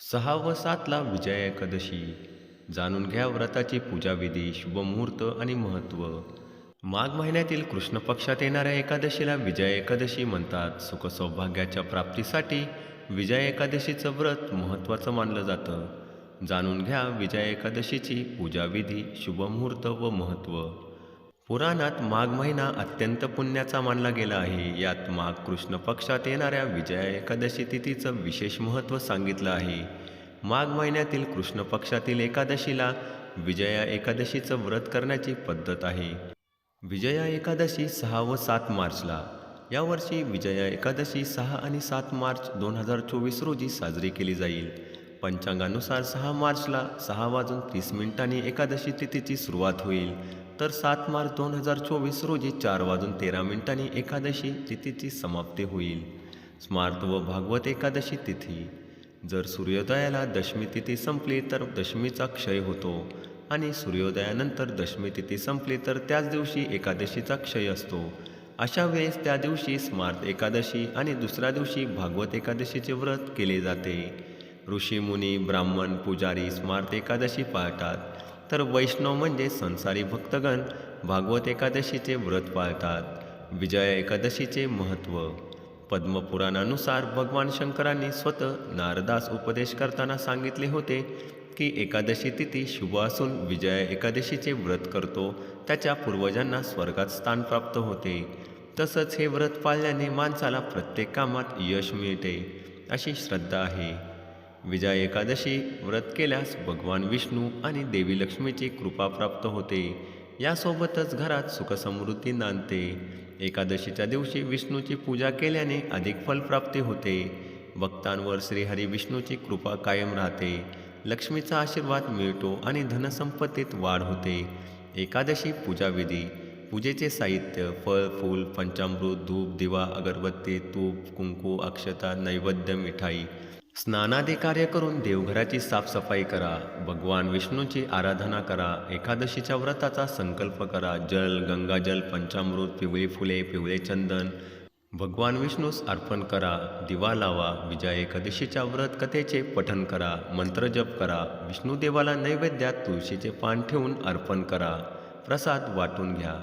सहा व सातला विजया एकादशी. जाणून घ्या व्रताची पूजाविधी शुभमुहूर्त आणि महत्त्व. माघ महिन्यातील कृष्ण पक्षात येणाऱ्या एकादशीला विजया एकादशी म्हणतात. सुखसौभाग्याच्या प्राप्तीसाठी विजया एकादशीचं व्रत महत्त्वाचं मानलं जातं. जाणून घ्या विजया एकादशीची पूजाविधी शुभमुहूर्त व महत्त्व. पुराणात माघ महिना अत्यंत पुण्याचा मानला गेला आहे. यात माघ कृष्ण पक्षात येणाऱ्या विजया एकादशी तिथीचं विशेष महत्त्व सांगितलं आहे. माघ महिन्यातील कृष्ण पक्षातील एकादशीला विजया एकादशीचं व्रत करण्याची पद्धत आहे. विजया एकादशी सहा व सात मार्चला. यावर्षी विजया एकादशी सहा आणि सात मार्च दोन हजार चोवीस रोजी साजरी केली जाईल. पंचांगानुसार सहा मार्चला सहा वाजून तीस मिनिटांनी एकादशी तिथीची सुरुवात होईल. तर सात मार्च दोन हजार चोवीस रोजी चार वाजून तेरा मिनिटांनी एकादशी तिथीची समाप्ती होईल. स्मार्त व भागवत एकादशी तिथी. जर सूर्योदयाला दशमी तिथी संपली तर दशमीचा क्षय होतो आणि सूर्योदयानंतर दशमी तिथी संपली तर त्याच दिवशी एकादशीचा क्षय असतो. अशा वेळेस त्या दिवशी स्मार्त एकादशी आणि दुसऱ्या दिवशी भागवत एकादशीचे व्रत केले जाते. ऋषी मुनी ब्राह्मण पुजारी स्मार्त एकादशी पाळतात. तर वैष्णव म्हणजे संसारी भक्तगण भागवत एकादशीचे व्रत पाळतात विजया एकादशीचे महत्त्व पद्मपुराणानुसार भगवान शंकरांनी स्वतः नारदास उपदेश करताना सांगितले होते की एकादशी तिथी शुभ असून विजया एकादशीचे व्रत करतो त्याच्या पूर्वजांना स्वर्गात स्थान प्राप्त होते. तसंच हे व्रत पाळल्याने माणसाला प्रत्येक कामात यश मिळते अशी श्रद्धा आहे. विजया एकादशी व्रत केल्यास भगवान विष्णू आणि देवी लक्ष्मीची कृपा प्राप्त होते. यासोबतच घरात सुखसमृद्धी नांदते. एकादशीच्या दिवशी विष्णूची पूजा केल्याने अधिक फलप्राप्ती होते. भक्तांवर श्रीहरी विष्णूची कृपा कायम राहते. लक्ष्मीचा आशीर्वाद मिळतो आणि धनसंपत्तीत वाढ होते. एकादशी पूजाविधी. पूजेचे साहित्य फळ फूल पंचामृत धूप दिवा अगरबत्ती तूप कुंकू अक्षता नैवेद्य मिठाई स्नानादे कार्य करून देवघराची साफसफाई करा भगवान विष्णूची आराधना करा एकादशीच्या व्रताचा संकल्प करा जल गंगाजल पंचामृत पिवळी फुले पिवळे चंदन. भगवान विष्णूस अर्पण करा दिवा लावा विजया एकादशीच्या व्रत कथेचे पठन करा मंत्रजप करा विष्णुदेवाला नैवेद्यात तुळशीचे पान ठेवून अर्पण करा. प्रसाद वाटून घ्या.